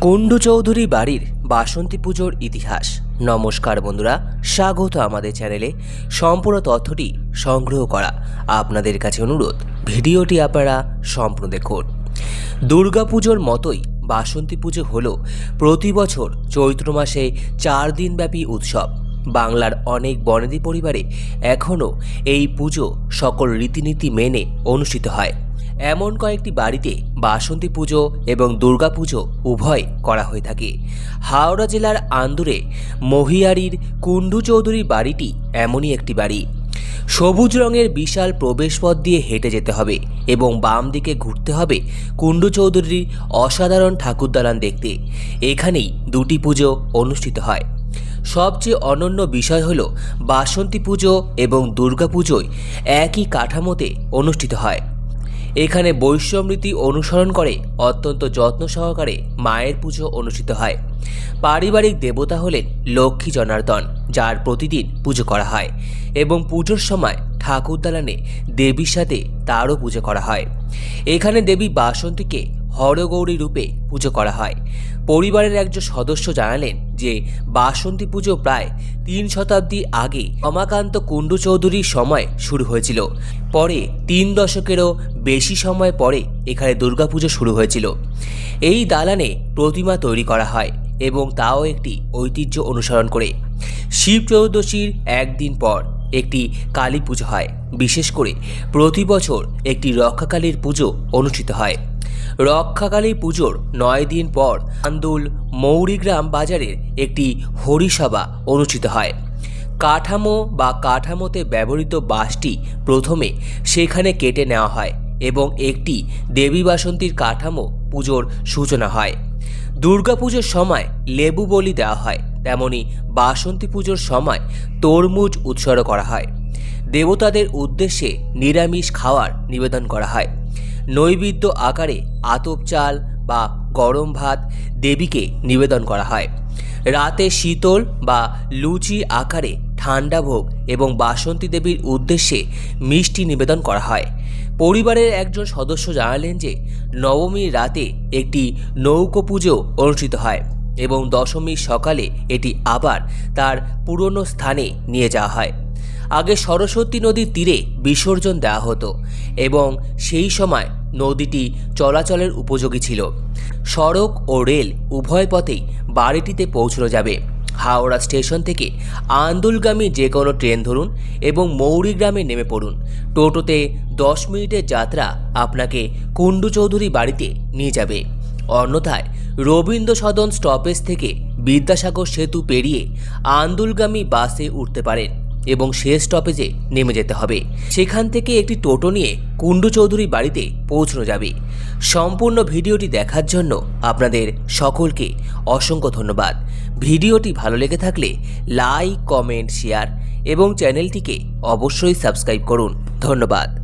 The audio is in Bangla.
কুণ্ডু চৌধুরী বাড়ির বাসন্তী পুজোর ইতিহাস। নমস্কার বন্ধুরা, স্বাগত আমাদের চ্যানেলে। সম্পূর্ণ তথ্যটি সংগ্রহ করা আপনাদের কাছে অনুরোধ, ভিডিওটি আপনারা সম্পূর্ণ দেখুন। দুর্গাপুজোর মতোই বাসন্তী পুজো হল প্রতি বছর চৈত্র মাসে চার দিনব্যাপী উৎসব। বাংলার অনেক বনেদি পরিবারে এখনও এই পুজো সকল রীতিনীতি মেনে অনুষ্ঠিত হয়। এমন কয়েকটি বাড়িতে বাসন্তী পুজো এবং দুর্গা পুজো উভয় করা হয়ে থাকে। হাওড়া জেলার আন্দুরে মহিয়ারির কুণ্ডু চৌধুরী বাড়িটি এমনই একটি বাড়ি। সবুজ রঙের বিশাল প্রবেশপথ দিয়ে হেঁটে যেতে হবে এবং বাম দিকে ঘুরতে হবে কুণ্ডু চৌধুরীর অসাধারণ ঠাকুরদালান দেখতে। এখানেই দুটি পুজো অনুষ্ঠিত হয়। সবচেয়ে অনন্য বিষয় হল বাসন্তী পুজো এবং দুর্গা পুজোয় একই কাঠামোতে অনুষ্ঠিত হয়। এখানে বৈশ্যমৃতি অনুসরণ করে অত্যন্ত যত্ন সহকারে মায়ের পুজো অনুষ্ঠিত হয়। পারিবারিক দেবতা হলেন লক্ষ্মী জনার্দন, যার প্রতিদিন পুজো করা হয় এবং পুজোর সময় ঠাকুর দালানে দেবীর সাথে তারও পুজো করা হয়। এখানে দেবী বাসন্তীকে হরগৌরী রূপে পুজো করা হয়। পরিবারের একজন সদস্য জানালেন যে বাসন্তী পুজো প্রায় তিন শতাব্দী আগে রমাকান্ত কুণ্ডু চৌধুরীর সময় শুরু হয়েছিল। পরে তিন দশকেরও বেশি সময় পরে এখানে দুর্গাপুজো শুরু হয়েছিল। এই দালানে প্রতিমা তৈরি করা হয় এবং তাও একটি ঐতিহ্য অনুসরণ করে। শিব ত্রয়োদশীর একদিন পর একটি কালী পুজো হয়। বিশেষ করে প্রতি বছর একটি রক্ষাকালীর পুজো অনুষ্ঠিত হয়। রক্ষাকালী পুজোর নয় দিন পর আন্দুল মৌরিগ্রাম বাজারের একটি হরিসভা অনুষ্ঠিত হয়। কাঠামো বা কাঠামোতে ব্যবহৃত বাঁশটি প্রথমে সেখানে কেটে নেওয়া হয় এবং একটি দেবী বাসন্তীর কাঠামো পুজোর সূচনা হয়। দুর্গাপুজোর সময় লেবু বলি দেওয়া হয়, তেমনি বাসন্তী পুজোর সময় তরমুজ উৎসর্গ করা হয়। দেবতাদের উদ্দেশ্যে নিরামিষ খাওয়ার নিবেদন করা হয়। নৈবেদ্য আকারে আতপ চাল বা গরম ভাত দেবীকে নিবেদন করা হয়। রাতে শীতল বা লুচি আকারে ঠান্ডা ভোগ এবং বাসন্তী দেবীর উদ্দেশ্যে মিষ্টি নিবেদন করা হয়। পরিবারের একজন সদস্য জানালেন যে, নবমীর রাতে একটি নৌকো পুজো অনুষ্ঠিত হয় এবং দশমীর সকালে এটি আবার তার পুরনো স্থানে নিয়ে যাওয়া হয়। আগে সরস্বতী নদীর তীরে বিসর্জন দেওয়া হতো এবং সেই সময় নদীটি চলাচলের উপযোগী ছিল। সড়ক ও রেল উভয় পথেই বাড়িটিতে পৌঁছানো যাবে। হাওড়া স্টেশন থেকে আন্দুলগামী যে কোনো ট্রেন ধরুন এবং মৌরিগ্রামে নেমে পড়ুন। টোটোতে দশ মিনিটের যাত্রা আপনাকে কুণ্ডু চৌধুরী বাড়িতে নিয়ে যাবে। অন্যথায় রবীন্দ্র সদন স্টপেজ থেকে বিদ্যাসাগর সেতু পেরিয়ে আন্দুলগামী বাসে উঠতে পারেন। এবং শেষ স্টপেজে নেমে যেতে হবে। সেখান থেকে একটি টোটো নিয়ে কুণ্ডু চৌধুরী বাড়িতে পৌঁছানো যাবে। সম্পূর্ণ ভিডিওটি দেখার জন্য আপনাদের সকলকে অসংখ্য ধন্যবাদ। ভিডিওটি ভালো লেগে থাকলে লাইক, কমেন্ট, শেয়ার এবং চ্যানেলটিকে অবশ্যই সাবস্ক্রাইব করুন। ধন্যবাদ।